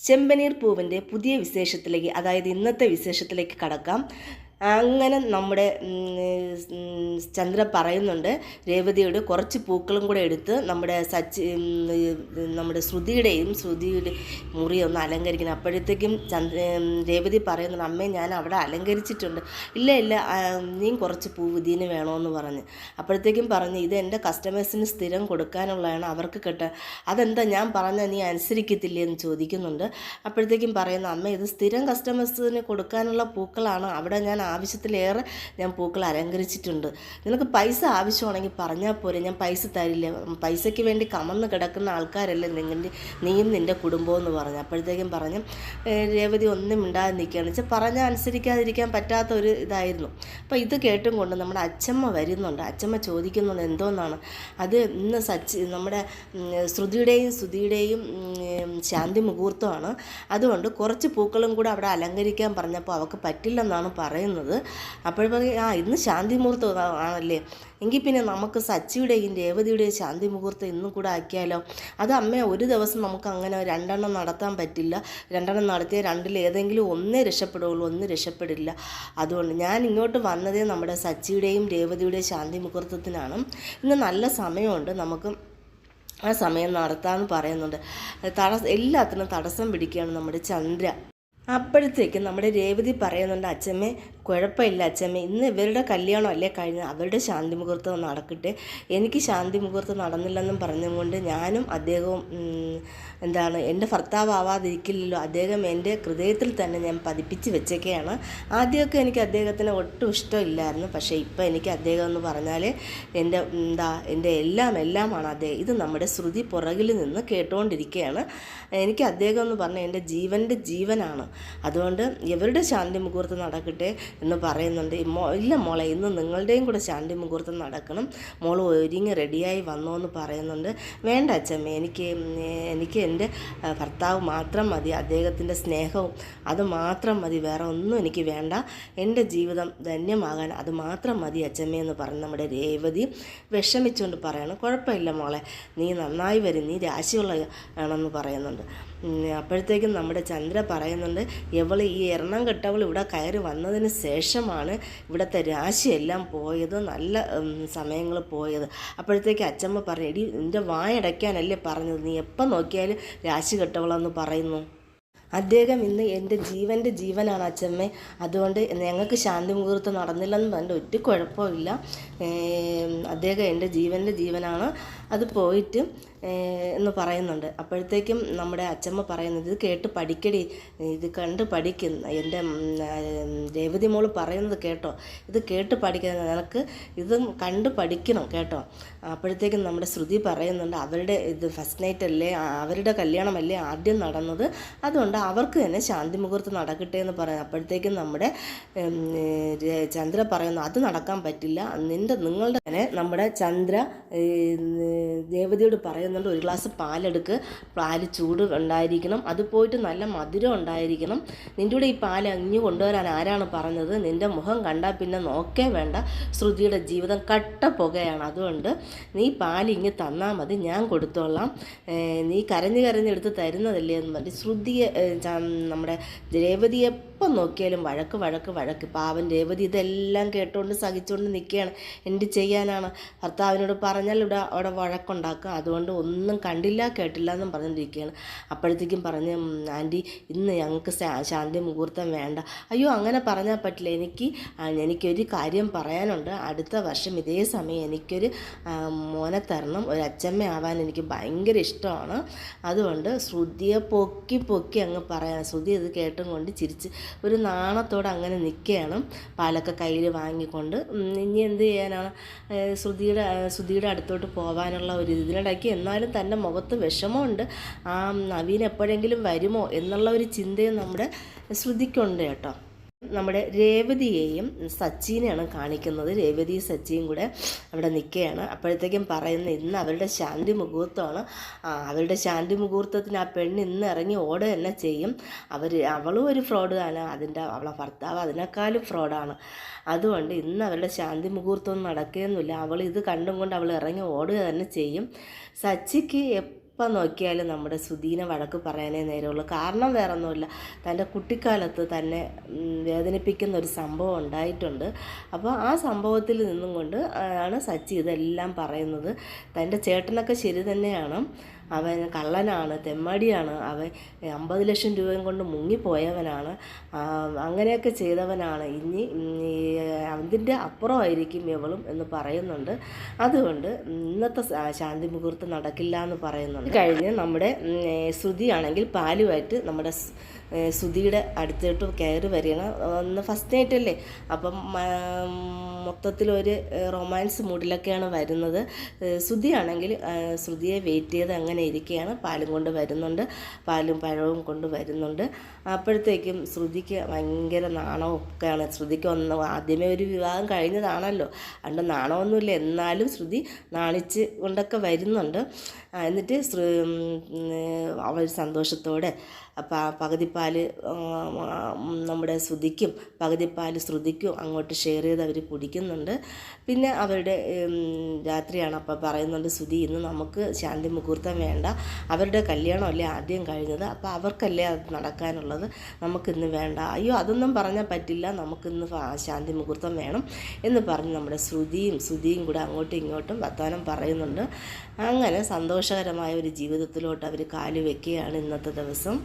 ചെമ്പനീർ പൂവിന്റെ പുതിയ വിശേഷത്തിലേക്ക് അതായത് ഇന്നത്തെ വിശേഷത്തിലേക്ക് കടക്കാം. അങ്ങനെ നമ്മുടെ ചന്ദ്ര പറയുന്നുണ്ട് രേവതിയോട് കുറച്ച് പൂക്കളും കൂടെ എടുത്ത് നമ്മുടെ സച്ചി നമ്മുടെ ശ്രുതിയുടെയും ശ്രുതിയുടെ മുറി ഒന്ന് അലങ്കരിക്കണം. അപ്പോഴത്തേക്കും ചന്ദ്ര രേവതി പറയുന്നുണ്ട് അമ്മേ ഞാൻ അവിടെ അലങ്കരിച്ചിട്ടുണ്ട്. ഇല്ല ഇല്ല നീ കുറച്ച് പൂ ഇതിന് വേണമെന്ന് പറഞ്ഞ്. അപ്പോഴത്തേക്കും പറഞ്ഞ് ഇത് എന്റെ കസ്റ്റമേഴ്സിന് സ്ഥിരം കൊടുക്കാനുള്ളതാണ് അവർക്ക് കിട്ടാൻ അതെന്താ ഞാൻ പറഞ്ഞാൽ നീ അനുസരിക്കത്തില്ലേ? എന്ന് ചോദിക്കുന്നുണ്ട്. അപ്പോഴത്തേക്കും പറയുന്ന അമ്മ ഇത് സ്ഥിരം കസ്റ്റമേഴ്സിന് കൊടുക്കാനുള്ള പൂക്കളാണ്. അവിടെ ഞാൻ ആവശ്യത്തിലേറെ ഞാൻ പൂക്കൾ അലങ്കരിച്ചിട്ടുണ്ട്. നിങ്ങൾക്ക് പൈസ ആവശ്യമാണെങ്കിൽ പറഞ്ഞാൽ പോരെ ഞാൻ പൈസ തരില്ല. പൈസയ്ക്ക് വേണ്ടി കമന്ന് കിടക്കുന്ന ആൾക്കാരല്ലേ നിങ്ങളുടെ നീയും നിന്റെ കുടുംബവും എന്ന് പറഞ്ഞു. അപ്പോഴത്തേക്കും പറഞ്ഞു രേവതി ഒന്നും മിണ്ടാതെ നിൽക്കുകയാണ്. വെച്ചാൽ പറഞ്ഞാൽ അനുസരിക്കാതിരിക്കാൻ പറ്റാത്ത ഒരു ഇതായിരുന്നു. അപ്പോൾ ഇത് കേട്ടും കൊണ്ട് നമ്മുടെ അച്ചമ്മ വരുന്നുണ്ട്. അച്ചമ്മ ചോദിക്കുന്നുണ്ട് എന്തോന്നാണ്? അത് ഇന്ന് സച്ചി നമ്മുടെ ശ്രുതിയുടെയും ശ്രുതിയുടെയും ശാന്തി മുഹൂർത്തമാണ്. അതുകൊണ്ട് കുറച്ച് പൂക്കളും കൂടെ അവിടെ അലങ്കരിക്കാൻ പറഞ്ഞപ്പോൾ അവൾക്ക് പറ്റില്ലെന്നാണ് പറയുന്നത്. അപ്പോൾ പറയും ആ ഇന്ന് ശാന്തി മുഹൂർത്തം ആണല്ലേ എങ്കിൽ പിന്നെ നമുക്ക് സച്ചിയുടെയും രേവതിയുടെയും ശാന്തി മുഹൂർത്തം ഇന്നും കൂടെ ആക്കിയാലോ? അത് അമ്മ ഒരു ദിവസം നമുക്ക് അങ്ങനെ രണ്ടെണ്ണം നടത്താൻ പറ്റില്ല. രണ്ടെണ്ണം നടത്തിയാൽ രണ്ടിൽ ഏതെങ്കിലും ഒന്നേ രക്ഷപ്പെടുകയുള്ളൂ ഒന്ന് രക്ഷപ്പെടില്ല. അതുകൊണ്ട് ഞാൻ ഇങ്ങോട്ട് വന്നതേ നമ്മുടെ സച്ചിയുടെയും രേവതിയുടെയും ശാന്തി മുഹൂർത്തത്തിനാണ് ഇന്ന് നല്ല സമയമുണ്ട്. നമുക്ക് ആ സമയം നടത്താമെന്ന് പറയുന്നുണ്ട്. തടസ്സ എല്ലാത്തിനും തടസ്സം പിടിക്കുകയാണ് നമ്മുടെ ചന്ദ്ര. അപ്പോഴത്തേക്കും നമ്മുടെ രേവതി പറയുന്നുണ്ട് അച്ഛമ്മേ കുഴപ്പമില്ല അച്ഛമ്മേ. ഇന്ന് ഇവരുടെ കല്യാണം അല്ലേ കഴിഞ്ഞ് അവരുടെ ശാന്തി മുഹൂർത്തം നടക്കട്ടെ. എനിക്ക് ശാന്തി മുഹൂർത്തം നടന്നില്ലെന്നും പറഞ്ഞുകൊണ്ട് ഞാനും അദ്ദേഹവും എന്താണ് എന്റെ ഭർത്താവ് ആവാതിരിക്കില്ലല്ലോ അദ്ദേഹം എന്റെ ഹൃദയത്തിൽ തന്നെ ഞാൻ പതിപ്പിച്ച് വെച്ചൊക്കെയാണ്. ആദ്യമൊക്കെ എനിക്ക് അദ്ദേഹത്തിന് ഒട്ടും ഇഷ്ടമില്ലായിരുന്നു. പക്ഷേ ഇപ്പം എനിക്ക് അദ്ദേഹം എന്ന് പറഞ്ഞാൽ എന്റെ എന്താ എന്റെ എല്ലാം എല്ലാമാണ് അദ്ദേഹം ഇത് നമ്മുടെ ശ്രുതി പുറകിൽ നിന്ന് കേട്ടുകൊണ്ടിരിക്കുകയാണ് എനിക്ക് അദ്ദേഹം എന്ന് പറഞ്ഞാൽ എന്റെ ജീവന്റെ ജീവനാണ്. അതുകൊണ്ട് ഇവരുടെ ശാന്തി മുഹൂർത്തം നടക്കട്ടെ? എന്ന് പറയുന്നുണ്ട്. ഇല്ല മോളെ ഇന്ന് നിങ്ങളുടെയും കൂടെ ശാന്തി മുഹൂർത്തം നടക്കണം. മോൾ ഒരുങ്ങി റെഡിയായി വന്നോ എന്ന് പറയുന്നുണ്ട്. വേണ്ട അച്ഛമ്മ എനിക്ക് എനിക്ക് എന്റെ ഭർത്താവ് മാത്രം മതി അദ്ദേഹത്തിന്റെ സ്നേഹവും അത് മാത്രം മതി വേറെ ഒന്നും എനിക്ക് വേണ്ട. എന്റെ ജീവിതം ധന്യമാകാൻ അത് മാത്രം മതി അച്ഛമ്മ എന്ന് പറഞ്ഞ് നമ്മുടെ രേവതി വിഷമിച്ചുകൊണ്ട് പറയണം. കുഴപ്പമില്ല മോളെ നീ നന്നായി വരും നീ രാശിയുള്ള ആണെന്ന് പറയുന്നുണ്ട്. അപ്പോഴത്തേക്കും നമ്മുടെ ചന്ദ്ര പറയുന്നുണ്ട് ഇവൾ ഈ എണ്ണം കെട്ടവൾ ഇവിടെ കയറി വന്നതിന് ശേഷമാണ് ഇവിടുത്തെ രാശിയെല്ലാം പോയത് നല്ല സമയങ്ങൾ പോയത്. അപ്പോഴത്തേക്ക് അച്ചമ്മ പറഞ്ഞു എടി നിന്റെ വായടയ്ക്കാനല്ലേ പറഞ്ഞത്? നീ എപ്പം നോക്കിയാലും രാശി കെട്ടവളെന്ന് പറയുന്നു. അദ്ദേഹം ഇന്ന് എന്റെ ജീവന്റെ ജീവനാണ് അച്ഛമ്മേ അതുകൊണ്ട് ഞങ്ങൾക്ക് ശാന്തി മുഹൂർത്തം നടന്നില്ലെന്ന് പറഞ്ഞിട്ട് ഒറ്റ കുഴപ്പമില്ല. അദ്ദേഹം എന്റെ ജീവന്റെ ജീവനാണ്. അത് പോയിട്ട് എന്ന് പറയുന്നുണ്ട്. അപ്പോഴത്തേക്കും നമ്മുടെ അച്ഛമ്മ പറയുന്നത് ഇത് കേട്ട് പഠിക്കടി. ഇത് കണ്ട് പഠിക്കുന്ന എന്റെ രേവതി മോൾ പറയുന്നത് കേട്ടോ. ഇത് കേട്ട് പഠിക്കുന്ന നിനക്ക് ഇത് കണ്ട് പഠിക്കണം കേട്ടോ. അപ്പോഴത്തേക്കും നമ്മുടെ ശ്രുതി പറയുന്നുണ്ട് അവരുടെ ഇത് ഫസ്റ്റ് നൈറ്റ് അല്ലേ? അവരുടെ കല്യാണമല്ലേ ആദ്യം നടന്നത്? അതുകൊണ്ട് അവർക്ക് തന്നെ ശാന്തി മുഹൂർത്തം നടക്കട്ടെ എന്ന് പറയാം അപ്പോഴത്തേക്കും നമ്മുടെ ചന്ദ്ര പറയുന്നു അത് നടക്കാൻ പറ്റില്ല. നിന്റെ നിങ്ങളുടെ തന്നെ നമ്മുടെ ചന്ദ്ര ദേവതയോട് പറയുന്നുണ്ട് ഒരു ഗ്ലാസ് പാലെടുക്ക്. പാൽ ചൂട് ഉണ്ടായിരിക്കണം. അത് പോയിട്ട് നല്ല മധുരം ഉണ്ടായിരിക്കണം. നിന്റെ കൂടെ ഈ പാൽ അങ്ങ് കൊണ്ടുവരാൻ ആരാണ് പറഞ്ഞത് നിന്റെ മുഖം കണ്ടാൽ പിന്നെ നോക്കേ വേണ്ട. ശ്രുതിയുടെ ജീവിതം കട്ട പുകയാണ്. അതുകൊണ്ട് നീ പാൽ ഇങ്ങ് തന്നാൽ മതി. ഞാൻ കൊടുത്തോളാം. നീ കരഞ്ഞ് കരഞ്ഞെടുത്ത് തരുന്നതല്ലേ എന്ന് പറഞ്ഞ് ശ്രുതിയെ നമ്മുടെ രേവതി എപ്പം നോക്കിയാലും വഴക്ക് വഴക്ക് വഴക്ക്. പാവൻ രേവതി ഇതെല്ലാം കേട്ടുകൊണ്ട് സഹിച്ചുകൊണ്ട് നിൽക്കുകയാണ് എന്ത് ചെയ്യാനാണ്? ഭർത്താവിനോട് പറഞ്ഞാൽ ഇവിടെ അവിടെ വഴക്കുണ്ടാക്കുക അതുകൊണ്ട് ഒന്നും കണ്ടില്ല കേട്ടില്ല എന്നും പറഞ്ഞുകൊണ്ടിരിക്കുകയാണ് അപ്പോഴത്തേക്കും പറഞ്ഞ് "ഉം, ആന്റി ഇന്ന് ഞങ്ങൾക്ക് ശാന്തി മുഹൂർത്തം വേണ്ട. അയ്യോ അങ്ങനെ പറഞ്ഞാൽ പറ്റില്ല. എനിക്ക് എനിക്കൊരു കാര്യം പറയാനുണ്ട്. അടുത്ത വർഷം ഇതേ സമയം എനിക്കൊരു മോനെ തരണം. ഒരു അച്ചമ്മ ആവാൻ എനിക്ക് ഭയങ്കര ഇഷ്ടമാണ്. അതുകൊണ്ട് ശ്രുതിയെ പൊക്കി പൊക്കി അങ്ങ് പറയാൻ ശ്രുതി ഇത് കേട്ടും കൊണ്ട് ചിരിച്ച് ഒരു നാണത്തോടെ അങ്ങനെ നിൽക്കുകയാണ്. പാലൊക്കെ കയ്യിൽ വാങ്ങിക്കൊണ്ട്. ഇനി എന്ത് ചെയ്യാനാണ്? ശ്രുതിയുടെ ശ്രുതിയുടെ അടുത്തോട്ട് പോകാനുള്ള ഒരു ഇതിനിടയ്ക്ക് എന്നാലും തന്റെ മുഖത്ത് വിഷമമുണ്ട്. ആ നവീൻ എപ്പോഴെങ്കിലും വരുമോ എന്നുള്ള ഒരു ചിന്തയും നമ്മുടെ ശ്രുതിക്കുണ്ട് കേട്ടോ. നമ്മുടെ രേവതിയെയും സച്ചിനെയാണ് കാണിക്കുന്നത്. രേവതി സച്ചിയും കൂടെ അവിടെ നിൽക്കുകയാണ്. അപ്പോഴത്തേക്കും പറയുന്ന ഇന്ന് അവരുടെ ശാന്തി മുഹൂർത്തമാണ്. അവരുടെ ശാന്തി മുഹൂർത്തത്തിന് ആ പെണ്ണ് ഇന്ന് ഇറങ്ങി ഓട തന്നെ ചെയ്യും. അവർ അവളും ഒരു ഫ്രോഡ് ആണ് അതിന്റെ അവളെ ഭർത്താവ് അതിനേക്കാളും ഫ്രോഡാണ്. അതുകൊണ്ട് ഇന്ന് അവരുടെ ശാന്തി മുഹൂർത്തമൊന്നും നടക്കുകയൊന്നുമില്ല. അവൾ ഇത് കണ്ടും കൊണ്ട് അവൾ ഇറങ്ങി ഓടുക തന്നെ ചെയ്യും. സച്ചിക്ക് എപ്പം നോക്കിയാലും നമ്മുടെ സുധീനെ വഴക്ക് പറയാനേ നേരമുള്ളൂ. കാരണം വേറെ ഒന്നുമില്ല തന്റെ കുട്ടിക്കാലത്ത് തന്നെ വേദനിപ്പിക്കുന്ന ഒരു സംഭവം ഉണ്ടായിട്ടുണ്ട്. അപ്പോൾ ആ സംഭവത്തിൽ നിന്നും കൊണ്ട് ആണ് സച്ചി ഇതെല്ലാം പറയുന്നത്. തന്റെ ചേട്ടനൊക്കെ ശരി തന്നെയാണ്. അവൻ കള്ളനാണ് തെമ്മടിയാണ്. അവൻ അമ്പത് ലക്ഷം രൂപയും കൊണ്ട് മുങ്ങിപ്പോയവനാണ്. അങ്ങനെയൊക്കെ ചെയ്തവനാണ്. ഇനി അതിന്റെ അപ്പുറമായിരിക്കും ഇവളും എന്ന് പറയുന്നുണ്ട്. അതുകൊണ്ട് ഇന്നത്തെ ശാന്തി മുഹൂർത്തം നടക്കില്ല എന്ന് പറയുന്നുണ്ട്. കഴിഞ്ഞ് നമ്മുടെ ശ്രുതിയാണെങ്കിൽ പാലുമായിട്ട് നമ്മുടെ സ്- ഏ, ശ്രുതിയുടെ അടുത്തോട്ട് കയറി വരികയാണ്. ഒന്ന് ഫസ്റ്റ് നൈറ്റ് അല്ലേ? അപ്പം മൊത്തത്തിലൊരു റൊമാൻസ് മൂഡിലൊക്കെയാണ് വരുന്നത്. ശ്രുതിയാണെങ്കിൽ ശ്രുതിയെ വെയിറ്റ് ചെയ്ത് അങ്ങനെ ഇരിക്കുകയാണ്. പാലും കൊണ്ട് വരുന്നുണ്ട്. പാലും പഴവും കൊണ്ട് വരുന്നുണ്ട്. അപ്പോഴത്തേക്കും ശ്രുതിക്ക് ഭയങ്കര നാണവും ഒക്കെയാണ് ശ്രുതിക്ക് ഒന്ന് ആദ്യമേ ഒരു വിവാഹം കഴിഞ്ഞതാണല്ലോ. അതുകൊണ്ട് നാണമൊന്നുമില്ല. എന്നാലും ശ്രുതി നാണിച്ച് കൊണ്ടൊക്കെ വരുന്നുണ്ട്. എന്നിട്ട് അവൾ സന്തോഷത്തോടെ പ- പകുതിപ്പാൽ ഉം, നമ്മുടെ ശ്രുതിക്കും പകുതിപ്പാൽ ശ്രുതിക്കും അങ്ങോട്ട് ഷെയർ ചെയ്ത് അവർ കുടിക്കുന്നുണ്ട്. പിന്നെ അവരുടെ രാത്രിയാണ് അപ്പോൾ പറയുന്നുണ്ട് ശ്രുതി ഇന്ന് നമുക്ക് ശാന്തി മുഹൂർത്തം വേണ്ട. അവരുടെ കല്യാണമല്ലേ ആദ്യം കഴിഞ്ഞത്? അപ്പോൾ അവർക്കല്ലേ അത് നടക്കാനുള്ളത്? നമുക്കിന്ന് വേണ്ട. അയ്യോ അതൊന്നും പറഞ്ഞാൽ പറ്റില്ല. നമുക്കിന്ന് ശാന്തി മുഹൂർത്തം വേണം. എന്ന് പറഞ്ഞ് നമ്മുടെ ശ്രുതിയും ശ്രുതിയും കൂടെ അങ്ങോട്ടും ഇങ്ങോട്ടും വർത്തമാനം പറയുന്നുണ്ട്. അങ്ങനെ സന്തോഷകരമായ ഒരു ജീവിതത്തിലോട്ട് അവർ കാൽ വെക്കുകയാണ് ഇന്നത്തെ ദിവസം.